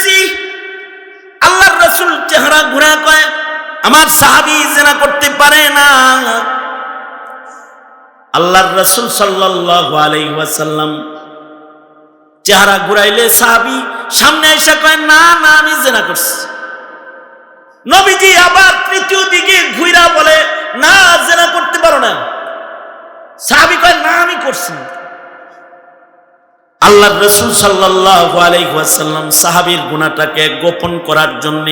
দেখছি আল্লাহর রসুল চেহারা ঘুরা কয়, আমার সাহাবি জেনা করতে পারে না। আল্লাহর রসুল সাল্লাল্লাহু চেহারা ঘুরাইলে সাহাবি সামনে এসে কয়, না না, আমি জেনা করছি। নবীজি আবার তৃতীয় দিকে ঘুরা বলে, না, জেনা করতে পারো না। সাহাবি কয়, না, আমি করছি আল্লাহ রসুল সাল্লাল্লাহু আলাইহি ওয়াসাল্লাম সাহাবীর গুনাহটাকে গোপন করার জন্য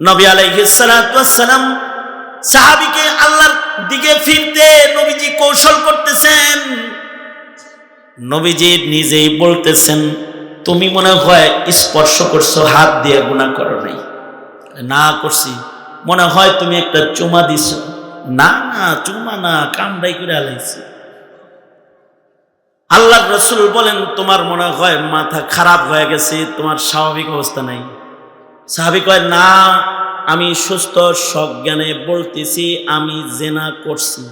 নবী ওয়াসসালাম সাহাবীকে আল্লাহর দিকে ফিরতে নবীজি কৌশল করতেছেন। নবীজি নিজেই বলতেছেন, তুমি মনে হয় স্পর্শ করছ, হাত দিয়ে গুনাহ করো নাই। না করছি। মনে হয় তুমি একটা চুমা দিছো। না না, চুমা না, কামড়াই করে আলাইছি। আল্লাহ রসুল বলেন, তোমার মনে হয় মাথা খারাপ হয়ে গেছে, তোমার স্বাভাবিক অবস্থা নাই। স্বাভাবিক হয় না, আমি সুস্থ, সজ্ঞানে বলতেছি, আমি জেনা করছি।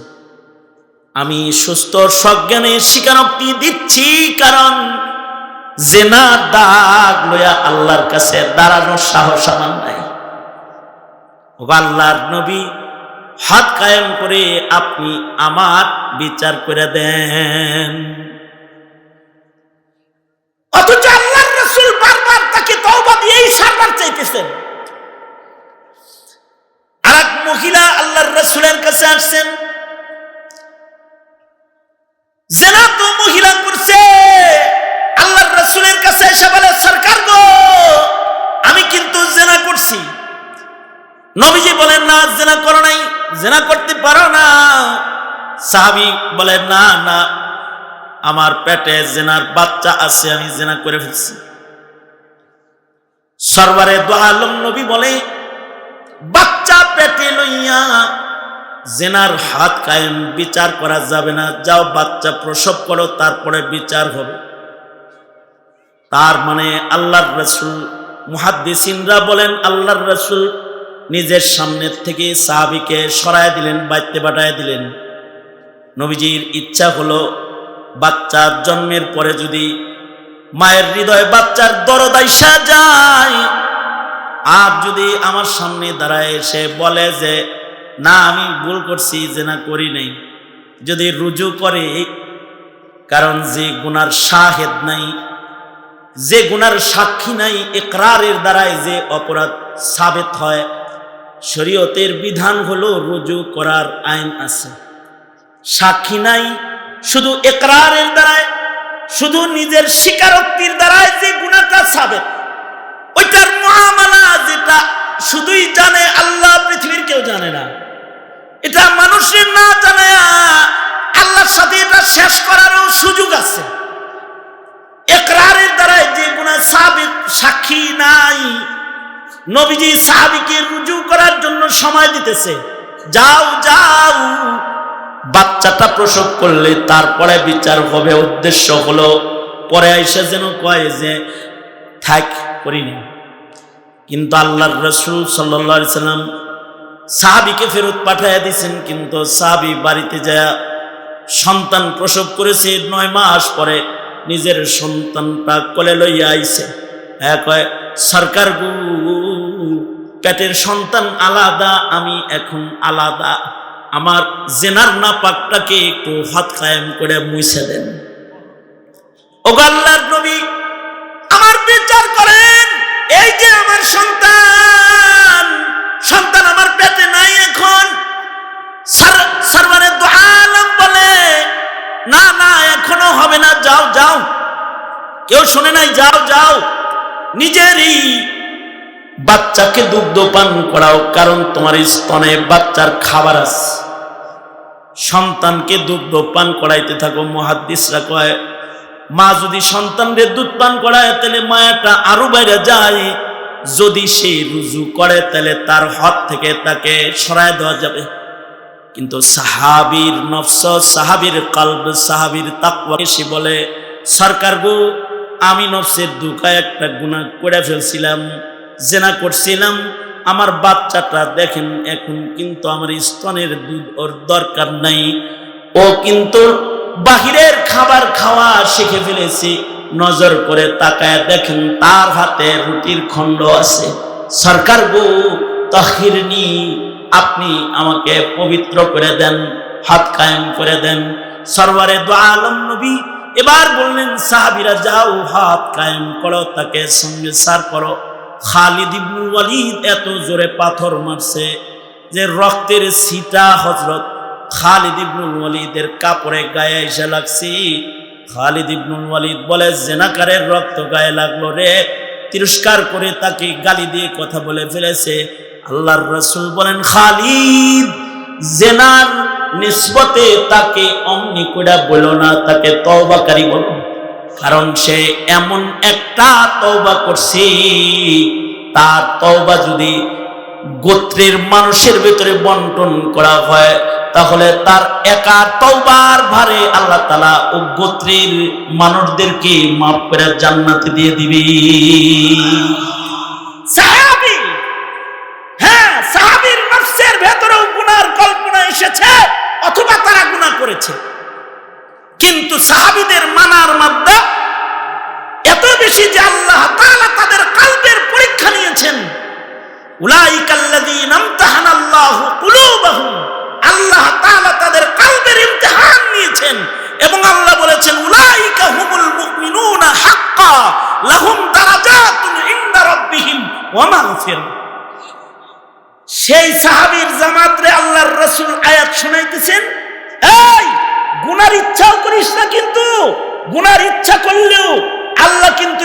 আমি সুস্থ, সজ্ঞানে স্বীকারোক্তি দিচ্ছি, কারণ জেনা দাগ লইয়া আল্লাহর কাছে দাঁড়ানোর সাহস আমার নাই। আল্লাহর নবী, হাত কায়েম করে আপনি আমার বিচার করে দেন। অথচ আল্লাহর রসুল বারবার তাকে তওবা দিয়েই সারবার চাইতেছেন। আর মহিলা আল্লাহর রসুলের কাছে আসছেন। জেনা তো মহিলা করছে আল্লাহর রসুলের কাছে এসে বলে, সরকার গো, আমি কিন্তু জেনা করছি। নবীজি বলেন, না, জেনা করো নাই, জেনা করতে পারো না। সাহাবি বলেন, না না আমার পেটে জেনার বাচ্চা আছে, আমি জেনা করে ফেলছি। সরবারে দোয়ালম নবী বলে, বাচ্চা পেটে লইয়া জেনার হাত কায়েম, বিচার করা যাবে না। যাও বাচ্চা প্রসব করো, তারপরে বিচার হবে। তার মানে আল্লাহর রসুল, মুহাদ্দিসিনরা বলেন, আল্লাহর রসুল নিজের সামনের থেকে সাহাবিকে সরায় দিলেন বাইতে বাটায় দিলেন। নবীজির ইচ্ছা হলো বাচ্চার জন্মের পরে যদি মায়ের হৃদয়ে বাচ্চার দরদাইসা যায়, আর যদি আমার সামনে দাঁড়ায় এসে বলে যে, না, আমি ভুল করছি যে না করি নাই। যদি রুজু করে, কারণ যে গুনার শাহেদ নাই, যে গুনার সাক্ষী নাই একরারের দ্বারাই যে অপরাধ সাবেত হয়, শরীয়তের বিধান হলো রুজু করার আইন আছে। সাক্ষী নাই শুধু একরারের দ্বারায়, শুধু নিজের স্বীকারোক্তির দ্বারায় যে গুণাটা সাবেত ওইটার মহামালা যেটা শুধুই জানে আল্লাহ, পৃথিবীর কেউ জানে না। এটা মানুষের না জানে, আল্লাহর সাথে এটা শেষ করারও সুযোগ আছে। একরারের দ্বারায় যে গুণা সাবিত সাক্ষী নাই। নবীজি সাহাবিকে রুজু করার জন্য সময় দিতেছে। যাও যাও বাচ্চাটা প্রসব করলে তারপরে বিচার হবে, উদ্দেশ্য হলো, পরে আইসা যেন কয় যে, থাক করিনি কিন্তু আল্লাহর রসুল সাল্লা সাল্লাম সাহাবিকে ফেরত পাঠাইয়া দিয়েছেন কিন্তু সাহাবি বাড়িতে যায় সন্তান প্রসব করেছে নয় মাস পরে নিজের সন্তানটা কোলে লইয়া আইছে। হ্যাঁ কয়, সরকার গু, পেটের সন্তান আলাদা, আমি এখন আলাদা। আমার জেনার না পাকটাকে একটু হাত কায়েম করে মুছে দেন। ও আল্লাহর নবী, আমার বিচার করেন, এই যে আমার সন্তান সন্তান আমার পেটে নাই এখন। সরবারে দোয়ালম বলে, না না, এখনও হবে না, যাও যাও। কেউ শুনে নাই, যাও যাও। নিজেরই বাচ্চাকে দুগ্ধ পান করাও, কারণ তোমার স্তনে বাচ্চার খাবার আছে। সন্তানকে দুগ্ধ পান করাইতে থাকো, মহাদ্দিসরা কয়, মা যদি সন্তানকে দুধ পান করায়, তাহলে মায়াটা আরও বাইরে যায়। যদি সে রুজু করে, তাহলে তার হাত থেকে তাকে সরায় দেওয়া যাবে। কিন্তু সাহাবির নফস, সাহাবির কালব, সাহাবির তাকওয়া, সে বলে, সরকার গো, আমি নফসের দুকায় একটা গুণা করে ফেলছিলাম। জেনা করছিলাম, আমার বাচ্চাটা দেখেন এখন কিন্তু আমার স্তনের দুধ ওর দরকার নাই। ও কিন্তু বাহিরের খাবার খাওয়া শিখে ফেলেছি। নজর করে তাকায় দেখেন তার হাতে রুটির খণ্ড আছে। সরকার বউ তহিরনি আপনি আমাকে পবিত্র করে দেন, হাত কায়েম করে দেন। সরওয়ারে দো আলম নবী, এবার বললেন, সাহাবিরা যাও, হাত কায়েম করো, তাকে সঙ্গে সার করো। খালিদ ইবনুল ওয়ালিদ এত জোরে পাথর মারছে যে রক্তের সিটা হজরত খালিদ ইবনুল ওয়ালিদের কাপড়ে গায়ে এসে লাগছে। খালিদ ইবনুল ওয়ালিদ বলে, জেনাকারের রক্ত গায়ে লাগল রে। তিরস্কার করে তাকে গালি দিয়ে কথা বলে ফেলেছে। আল্লাহর রসুল বলেন, খালিদ, জেনার নিসবতে তাকে অমনি করে বলো না, তাকে তওবাকারী বলো। কারণ সে এমন একটা তওবা করছে, তার তওবা যদি গোত্রের মানুষের ভিতরে বন্টন করা হয়, তাহলে তার একা তওবার ভারে আল্লাহ তালা ও গোত্রের মানুষদেরকে মাফ করে জান্নাতে দিয়ে দিবে। সাহাবী হ্যাঁ সাহাবীর নফসের ভেতরেও গুনার কল্পনা এসেছে, অথবা তারা গুনাহ করেছে। কিন্তু সাহাবিদের মানার মাদ্দা এত বেশি যে আল্লাহ তাআলা তাদের কালবের পরীক্ষা নিয়েছেন। উলাইকাল্লাযীনা ইমতাহানাল্লাহু কুলুবাহুম। আল্লাহ তাআলা তাদের কালবের ইমতিহান নিয়েছেন এবং আল্লাহ বলেছেন, উলাইকা হুমুল মুমিনুনা হাক্কা, লাহুম দারাজাতুন ইনদা রাব্বিহিম ওয়া মাগফিরাহ সেই সাহাবীর জামাতরে আল্লাহর রাসূল আয়াত শুনাইতেছেন, এই গুনার ইচ্ছাও করিস না কিন্তু। গুনার ইচ্ছা করলেও আল্লাহ কিন্তু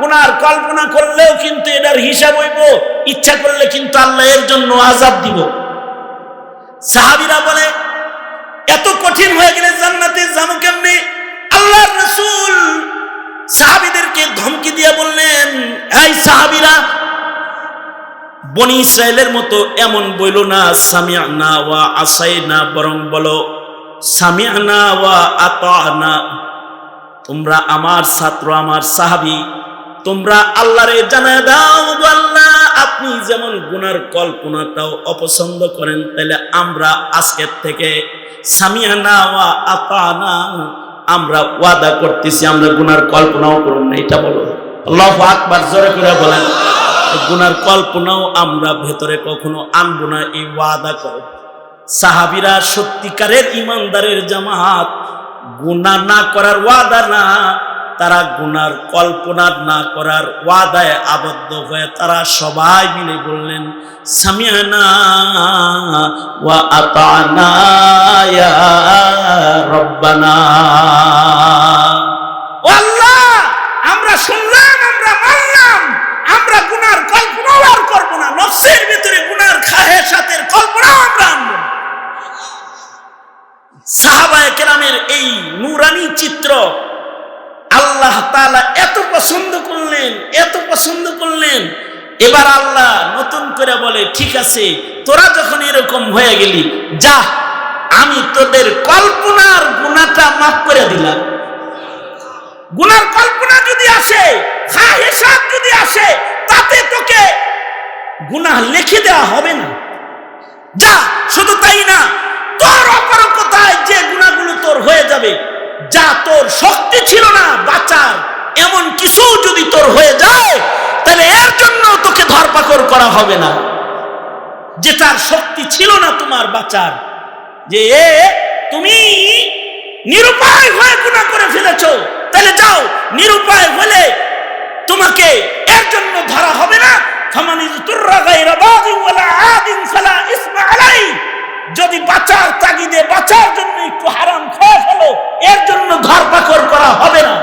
গুনার কল্পনা করলেও কিন্তু এটার হিসাব হইব। ইচ্ছা করলে কিন্তু আল্লাহ এর জন্য আজাব দিব। সাহাবীরা বলে, এত কঠিন হয়ে গেলে জান্নাতে যাব কেমনে? রাসূল সাহাবীদেরকে ধমকি দিয়ে বললেন, এই সাহাবীরা বনি ইসরায়েলের মতো এমন বইল না সামিয়ানা ওয়া আসাইনা বরং বলো সামিয়ানা ওয়া আতানা তোমরা আমার ছাত্র, আমার সাহাবি, তোমরা আল্লাহরে জানায় দাও আল্লাহ, আপনি যেমন গুনার কল্পনাটাও অপছন্দ করেন তাহলে আমরা আজকের থেকে সামিয়ানা ওয়া আতানা আমরা ওয়াদা করতেছি, আমরা গুনার কল্পনাও করব না, এটা বলো। আল্লাহ আকবার, জোরে করে বলেন। গুনার কল্পনাও আমরা ভেতরে কখনো আনব না, এই ওয়াদা করো। সাহাবিরা সত্যিকারের ইমানদারের জামাত, গুনাহ না করার ওয়াদা না, তারা গুনার কল্পনা না করার ওয়াদায় আবদ্ধ হয়ে তারা সবাই মিলে বললেন, সামিয়ানা ওয়া রব্বানা। নফসের ভিতরে গুনার খাহে সাথের কল্পনাও আমরা আনব। সাহাবায়ে কেরামের এই নুরানি চিত্র আল্লাহ তাআলা এত পছন্দ করলেন, এত পছন্দ করলেন। এবার আল্লাহ নতুন করে বলে, ঠিক আছে, তোরা যখন এরকম হয়ে গেলি, যা, আমি তোদের কল্পনার গুণাটা মাফ করে দিলাম। গুনার কল্পনা যদি আসে যদি আসে, তাতে তোকে গুনাহ লিখে দেওয়া হবে না। যা, শুধু তাই না, তোর অপরকতায় যে গুণাগুলো তোর হয়ে যাবে, যা তোর শক্তি ছিল না বাঁচার, এমন কিছু যদি তোর হয়ে যায়, তাহলে এর জন্য তোকে ধরপাকড় করা হবে না। যেটার শক্তি ছিল না তোমার বাঁচার, যে এ, তুমি নিরুপায় হয়ে গুণা করে ফেলেছ, তাহলে যাও, নিরুপায় হলে তোমাকে এর জন্য ধরা হবে না ফামানি তুররা গায়রা বাগিন ওয়ালা আদিন ফালা ইসমা আলাই। যদি বাঁচার তাগিদে বাঁচার জন্য একটু হারাম খেয়ে ফেলো এর জন্য ধরপাকড় করা হবে না।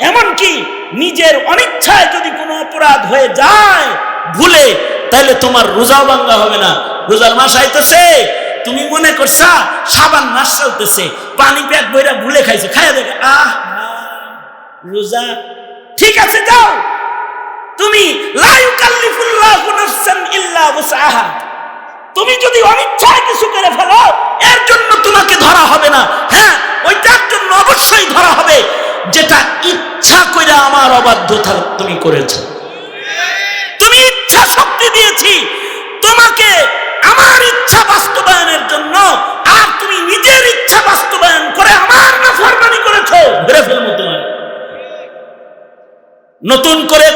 এমনকি নিজের অনিচ্ছায় যদি কোনো অপরাধ হয়ে যায় ভুলে, তাহলে তোমার রোজাও ভাঙ্গা হবে না। রোজার মাস আইতেছে, তুমি মনে করছা সাবান মাস চলতেছে, পানি পেট বইরা ভুলে খাইছে, খাইয়া দেখে, আহ, রোজা ঠিক আছে, যাও। তুমি তুমি যদি অনিচ্ছায় কিছু করে ফেলো, এর জন্য তোমাকে ধরা হবে না। হ্যাঁ ওইটার জন্য অবশ্যই ধরা হবে, যেটা ইচ্ছা করে আমার অবাধ্যতা তুমি করেছ। তুমি ইচ্ছা শক্তি দিয়েছি, তোমাকে আমার ইচ্ছা বাস্তবায়নের জন্য, আর তুমি নিজের ইচ্ছা বাস্তবায়ন করে আমার নাফরমানি করেছ। ধরে ফেলব তোমার নতুন করে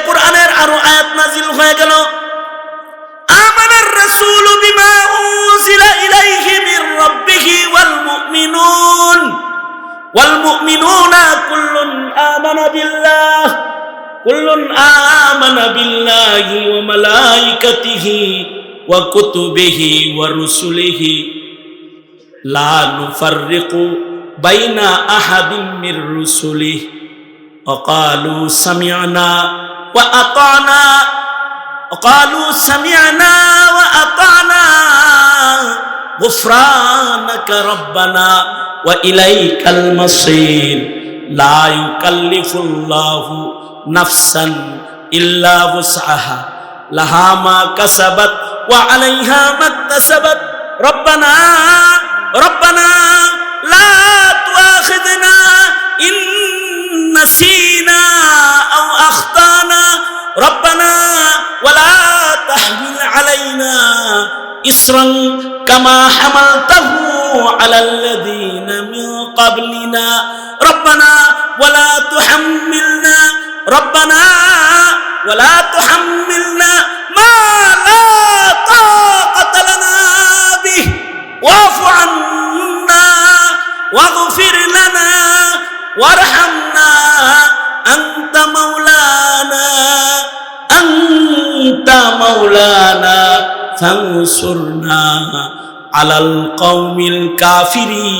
ওয়াল মুমিনুনা কুল্লুন আমানা বিল্লাহ কুল্লুন আমানা বিল্লাহি ওয়া মালাইকাতিহি ওয়া কুতুবিহি ওয়া রুসুলিহি লা নুফাররিকু বাইনা আহাদিন মির রুসুলিহি وقالوا سمعنا وأطعنا وقالوا سمعنا وأطعنا غفرانك ربنا وإليك المصير. لا يكلف الله نفسا إلا وسعها. لها ما كسبت وعليها ما اكتسبت. ربنا ربنا لا تؤاخذنا إن نسينا أو أخطأنا. ربنا ولا تحمل علينا إسرا كما حملته على الذين من قبلنا. ربنا ولا تحملنا ربنا ولا تحملنا ما لا طاقة لنا به. واعف عنا واغفر لنا وارحمنا. أنت مولانا أنت مولانا فانصرنا. আলাল কৌমিল কাফিরি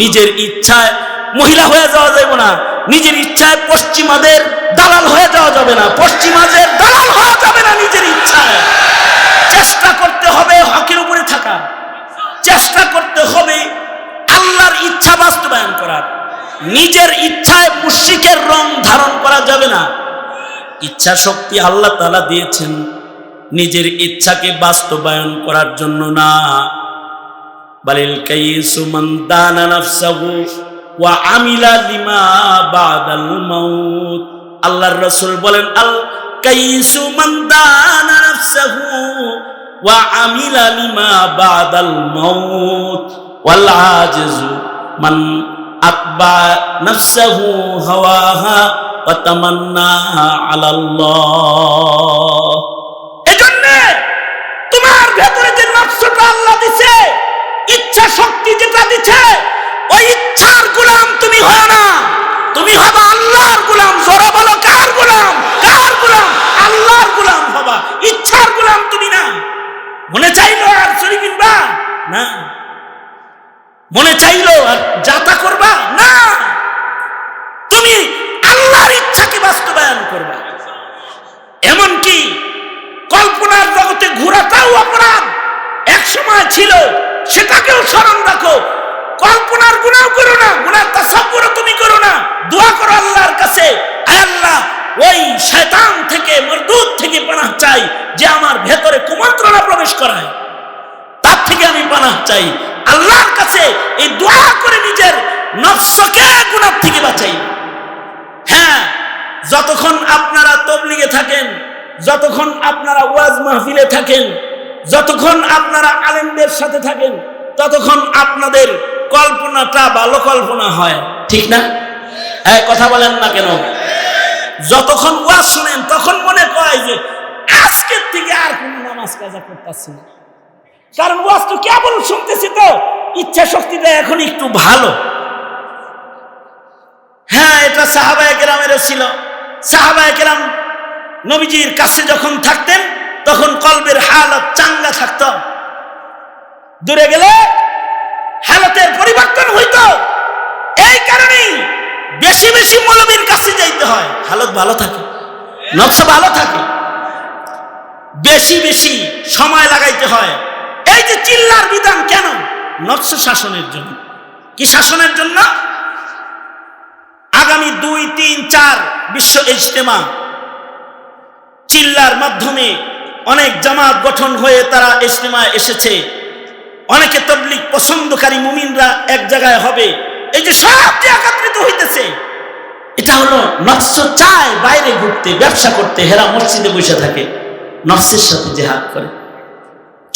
নিজের ইচ্ছায় মহিলা হয়ে যাওয়া যাবে না, নিজের ইচ্ছায় পশ্চিমাদের দালাল হয়ে যাওয়া যাবে না, পশ্চিমাদের দালাল হওয়া যাবে না নিজের ইচ্ছায়। চেষ্টা করতে হবে হকের উপরে থাকা, চেষ্টা করতে হবে আল্লাহর ইচ্ছা বাস্তবায়ন করার। নিজের ইচ্ছায় মুশিকের রং ধারণ করা যাবে না। ইচ্ছা শক্তি আল্লাহ তালা দিয়েছেন নিজের ইচ্ছাকে বাস্তবায়ন করার জন্য না। বালিল কাইসু মান দানা নাফসাহু ওয়া আমিলা লিমা বাদাল মাউত। আল্লাহর রাসূল বলেন, আল কাইসু মান দানা নাফসাহু ওয়া আমিলা লিমা বাদাল মাউত। ওয়াল আজিজু মান আতবা নাফসাহু হাওয়াহা ওয়া তামান্না আলা আল্লাহ এজন্য তোমার ভেতরে যে নফসটা আল্লাহ দিছে, ইচ্ছা শক্তি যেটা দিছে, ওই ইচ্ছার গোলাম তুমি হয় না। তুমি হবে আল্লাহর গোলাম, জোরা বলো কার গোলাম কার গোলাম? আল্লাহর গোলাম হবা, ইচ্ছার গোলাম তুমি না। মনে চাইলো আর শরীফিন কিনবা? না। মনে চাইলো চাই যে আমার ভেতরে কুমন্ত্রণা প্রবেশ করায়। তার থেকে আমি পানাহ চাই। আল্লাহর কাছে এই দোয়া করে নিজের নফসকে গুণার থেকে বাঁচাই। হ্যাঁ যতক্ষণ আপনারা তবলিগে থাকেন, যতক্ষণ আপনারা ওয়াজ মাহফিলে থাকেন, যতক্ষণ আপনারা আলেমদের সাথে থাকেন, ততক্ষণ আপনাদের কল্পনাটা ভালো কল্পনা হয়। ঠিক না? হ্যাঁ কথা বলেন না কেন? যতক্ষণ ওয়াজ শুনেন, তখন মনে কয় যে আজকের থেকে আর কোন নামাজ কাজা করতেছি না। কারণ ওয়াজ তো কেবল শুনতেছি তো, ইচ্ছা শক্তিটা এখন একটু ভালো। হ্যাঁ এটা সাহাবায় কেরামেরও ছিল। সাহাবায় গ্রাম নবীজির কাছে যখন থাকতেন, তখন কলবের হালত চাঙ্গা থাকত। দূরে গেলে হালতের পরিবর্তন হইতো। এই কারণেই বেশি বেশি মৌলবীর কাছে যাইতে হয়। হালত ভালো থাকে, নকশা ভালো থাকে। বেশি বেশি সময় লাগাইতে হয়। এই যে চিল্লার বিধান কেন? নকশ শাসনের জন্য। কি শাসনের জন্য? আগামী দুই, তিন, চার বিশ্ব ইজতেমা। চিল্লার মাধ্যমে অনেক জামাত গঠন হয়ে তারা ইজতেমায় এসেছে। অনেকে তবলিক পছন্দকারী মুমিনরা এক জায়গায় হবে। এই যে সব যে একত্রিত হইতেছে। এটা হলো নকশ চায় বাইরে ঘুরতে, ব্যবসা করতে, হেরা মসজিদে বসে থাকে। নফসের সাথে জেহাদ করে।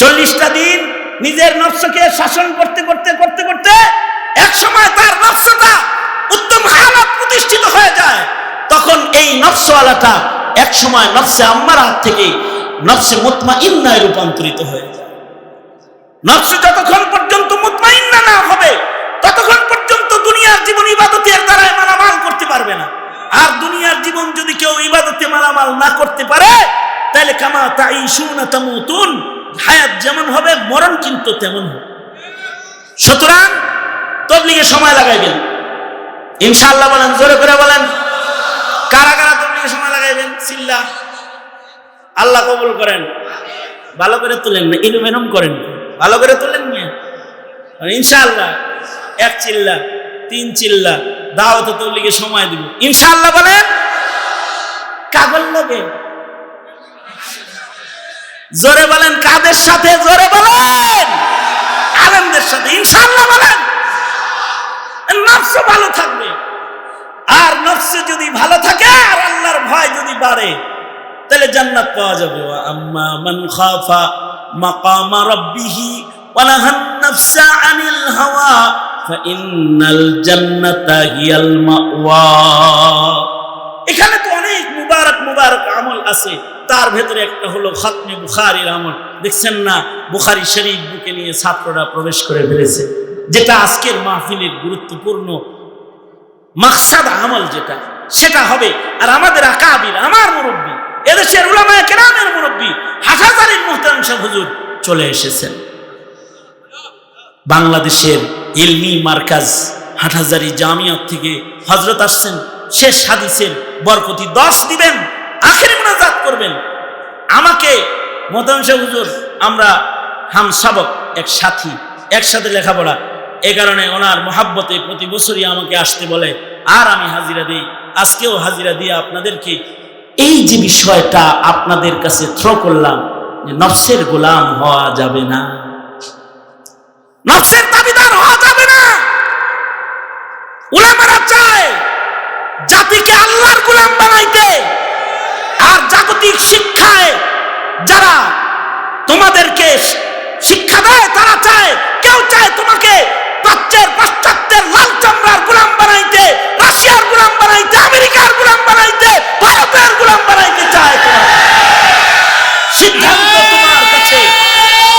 চল্লিশটা দিন নিজের নফসকে শাসন করতে করতে করতে করতে এক সময় তার নফসটা উত্তম হালাত প্রতিষ্ঠিত হয়ে যায়। তখন এই নফসওয়ালাটা এক সময় নফসে আম্মার হাত থেকে নফসে মুতমা ইন্নায় রূপান্তরিত হয়ে যায়। নফস যতক্ষণ পর্যন্ত মুতমাইন্না না হবে, ততক্ষণ পর্যন্ত দুনিয়ার জীবন ইবাদতের দ্বারাই মালামাল করতে পারবে না। আর দুনিয়ার জীবন যদি কেউ ইবাদতে মালামাল না করতে পারে তাহলে কামা তাই সুনা তামুতুন। হায়াত যেমন হবে, মরণ কিন্তু তেমন হবে। সুতরাং তবলিগে সময় লাগাইবেন ইনশাআল্লাহ বলেন, জোরে করে বলেন কারা কারা তবলিগে সময় লাগাইবেন চিল্লা আল্লাহ কবুল করেন। ভালো করে তুলেন না, ইলুম এরম করেন ভালো করে তুলেন নিয়ে ইনশাআল্লাহ, এক চিল্লা, তিন চিল্লা, দাওয়াত তবলিগে সময় দিব। ইনশাআল্লাহ বলেন, কাগল লাগে। জোরে বলেন, কাদের সাথে? জোরে বলেন। আনন্দের সাথে, ইনশাআল্লাহ বলেন। নফস ভালো থাকবে। আর নফস যদি ভালো থাকে, আর আল্লাহর ভয় যদি বাড়ে, তাহলে জান্নাত পাওয়া যাবে। আম্মা মান খাফা মাকামা রাব্বিহি ওয়া নাহান নাফসা আনিল হাওয়া ফাইন্নাল জান্নাতা হিয়াল মাওয়া। এখানে তো অনেক মুবারক মুবারক আমল আছে। তার ভেতরে একটা হলো খাতমে বুখারির আমল। দেখছেন না? বুখারি শরীফ বুকে নিয়ে ছাত্ররা প্রবেশ করে ফেলেছে। যেটা আজকের মাহফিলের গুরুত্বপূর্ণ মাকসাদ আমল যেটা, সেটা হবে, আর আমাদের আকাবির, আমার মুরব্বী, এদেশের উলামায়ে কেরামের মুরব্বী হাজারির মুহতারাম সাহেব হুজুর চলে এসেছেন। বাংলাদেশের ইলমি মার্কাজ হাটহাজারি জামিয়াত থেকে হজরত আসছেন। শেষ হাদিসের বরকতি দশ দিবেন। আমাকে মোহতারাম হুজুর, আমরা হাম সাবক, এক সাথী, একসাথে লেখাপড়া। এ কারণে ওনার মহাব্বতে প্রতি বছরই আমাকে আসতে বলে, আর আমি হাজিরা দিই, আজকেও হাজিরা দিয়ে আপনাদেরকে এই যে বিষয়টা আপনাদের কাছে থ্রো করলাম, যে নফসের গোলাম হওয়া যাবে না। নফসের দাবিদার হওয়া যাবে না। উলামারা চায় জাতিকে আল্লাহর গোলাম বানাইতে। আর জাগতিক শিক্ষায় যারা তোমাদেরকে শিক্ষা দেয় তারা চায় কেউ চায় তোমাকে প্রাচ্যের পাশ্চাত্যের লাল চামড়ার গোলাম বানাইতে রাশিয়ার গোলাম বানাইতে আমেরিকার গোলাম বানাইতে ভারতের গোলাম বানাইতে চায় তোমাকে। সিদ্ধান্ত তোমার কাছে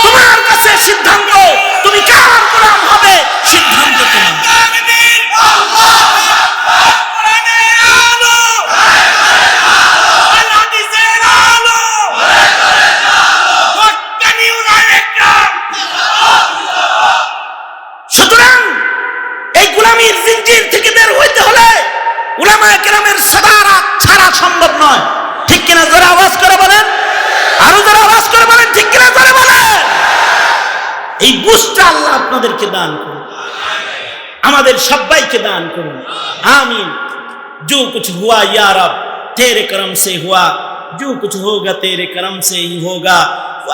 তোমার কাছে সিদ্ধান্ত তুমি কার গোলাম হবে সিদ্ধান্ত তোমার সুতরাং এই গুলামীর জিঞ্জির থেকে বের হইতে হলে উলামায়ে কেরামের সাদারা ছাড়া সম্ভব নয় ঠিক কিনা জোরে আওয়াজ করে বলেন আরও জোরে আওয়াজ করে বলেন ঠিক কিনা জোরে বলেন এই বুঝটা আল্লাহ আপনাদেরকে দান করুন আমাদের সবাইকে দান করুন আমিন जो कुछ हुआ या रब तेरे करम से हुआ जो कुछ होगा तेरे करम से ही होगा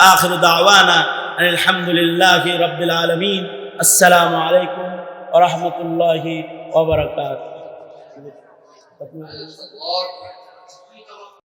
आखिर दावाना अल्हम्दुलिल्लाह रब्बिल आलमीन अस्सलाम वालेकुम व रहमतुल्लाहि व बरकातहू